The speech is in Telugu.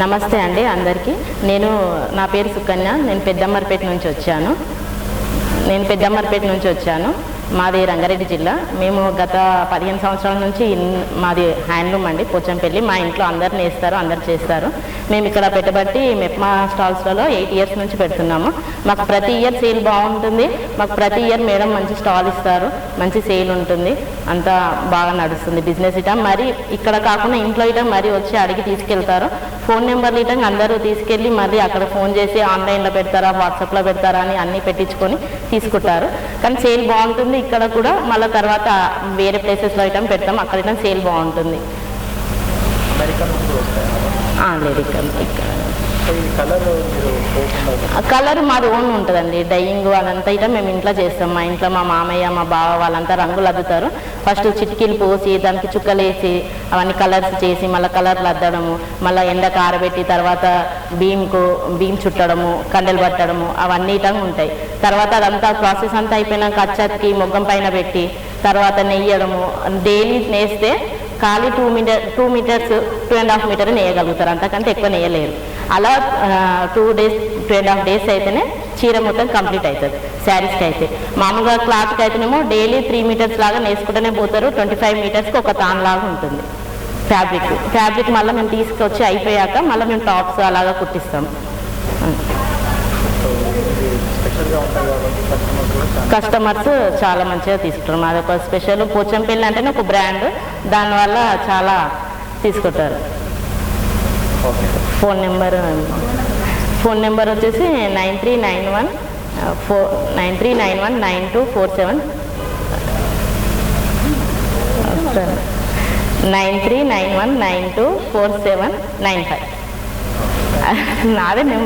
నమస్తే అండి అందరికీ. నేను నా పేరు సుకన్య. నేను పెద్దమ్మర్పేట నుంచి వచ్చాను. నేను పెద్దమ్మర్పేట నుంచి వచ్చాను. మాది రంగారెడ్డి జిల్లా. మేము గత పదిహేను సంవత్సరాల నుంచి మాది హ్యాండ్లూమ్ అండి పోచంపల్లి. మా ఇంట్లో అందరు నేస్తారు అందరు చేస్తారు. మేము ఇక్కడ పెట్టబట్టి మెప్మా స్టాల్స్లలో ఎయిట్ ఇయర్స్ నుంచి పెడుతున్నాము. మాకు ప్రతి ఇయర్ సేల్ బాగుంటుంది. మాకు ప్రతి ఇయర్ మేడం మంచి స్టాల్ ఇస్తారు. మంచి సేల్ ఉంటుంది. అంతా బాగా నడుస్తుంది. బిజినెస్ ఇటం మరి ఇక్కడ కాకుండా ఇంట్లో ఇటం మరి వచ్చి అడిగి తీసుకెళ్తారు. ఫోన్ నెంబర్లు ఇటం అందరూ తీసుకెళ్ళి మళ్ళీ అక్కడ ఫోన్ చేసి ఆన్లైన్లో పెడతారా వాట్సాప్లో పెడతారా అని అన్నీ పెట్టించుకొని తీసుకుంటారు. కానీ సేల్ బాగుంటుంది. ఇక్కడ కూడా మళ్ళీ తర్వాత వేరే ప్లేసెస్లో ఐటమ్ పెడతాం. అక్కడ ఇటం సేల్ బాగుంటుంది. లేదు ఇక్కడ ఇక్కడ. కలర్ మాది ఓన్ ఉంటుందండి. డైయింగ్ అదంతా ఇట మేము ఇంట్లో చేస్తాం. మా ఇంట్లో మా మామయ్య మా బావ వాళ్ళంతా రంగులు అద్దుతారు. ఫస్ట్ చిటికీలు పోసి దానికి చుక్కలు వేసి అవన్నీ కలర్స్ చేసి మళ్ళీ కలర్లు అద్దడము మళ్ళీ ఎండకు ఆరబెట్టి తర్వాత బీమ్కు బీమ్ చుట్టడము కండెలు పట్టడము అవన్నీ ఇటం ఉంటాయి. తర్వాత అదంతా ప్రాసెస్ అంతా అయిపోయినాక అచ్చతికి మొగ్గం పైన పెట్టి తర్వాత నెయ్యడము. డైలీ నేస్తే ఖాళీ two metre two metres two and half metre నేయగలుగుతారు. అంతకంటే ఎక్కువ నేయలేరు. అలా two days two and half days అయితేనే చీర మొత్తం కంప్లీట్ అవుతుంది శారీస్కి అయితే. మామూలుగా క్లాత్కి అయితేనేమో డైలీ త్రీ మీటర్స్ లాగా నేసుకుంటూనే పోతారు. ట్వంటీ ఫైవ్ మీటర్స్కి ఒక తాన్ లాగా ఉంటుంది. ఫ్యాబ్రిక్ ఫ్యాబ్రిక్ మళ్ళీ మేము తీసుకొచ్చి అయిపోయాక మళ్ళీ మేము టాప్స్ అలాగా కుట్టిస్తాం. కస్టమర్స్ చాలా మంచిగా తీసుకుంటారు. మాది ఒక స్పెషల్ పోచంపల్లి అంటేనే ఒక బ్రాండ్ దానివల్ల చాలా తీసుకుంటారు. Okay. Phone number phone number వచ్చేసి nine three nine one four nine three nine one nine two four seven. Nine three nine one nine two four seven nine five. నాదే నెంబర్